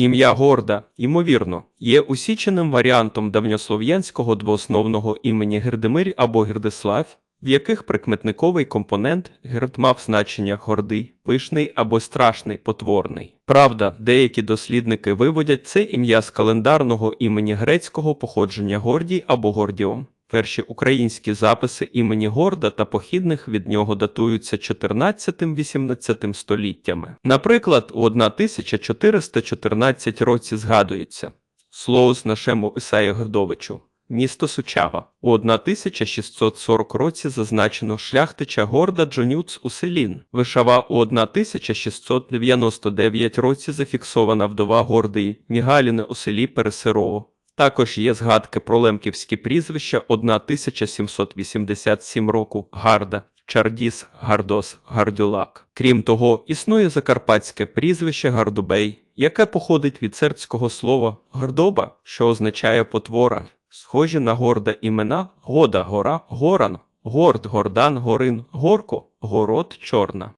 Ім'я Горда, ймовірно, є усіченим варіантом давньослов'янського двоосновного імені Гердемир або Гердислав, в яких прикметниковий компонент герд мав значення гордий, пишний або страшний, потворний. Правда, деякі дослідники виводять це ім'я з календарного імені грецького походження Гордій або Гордіон. Перші українські записи імені Горда та похідних від нього датуються 14-18 століттями. Наприклад, у 1414 році згадується Слоус нашему Ісаю Гордовичу. Місто Сучава. У 1640 році зазначено шляхтича Горда Джонюц у Селін. Вишава у 1699 році зафіксована вдова Гордії Мігаліни у селі Пересерово. Також є згадки про лемківські прізвища 1787 року Гарда, Чардіс, Гардос, Гардюлак. Крім того, існує закарпатське прізвище Гардубей, яке походить від сербського слова Гордоба, що означає потвора. Схожі на горда імена Года, Гора, Горан, Горд, Гордан, Горин, Горко, Город, Чорна.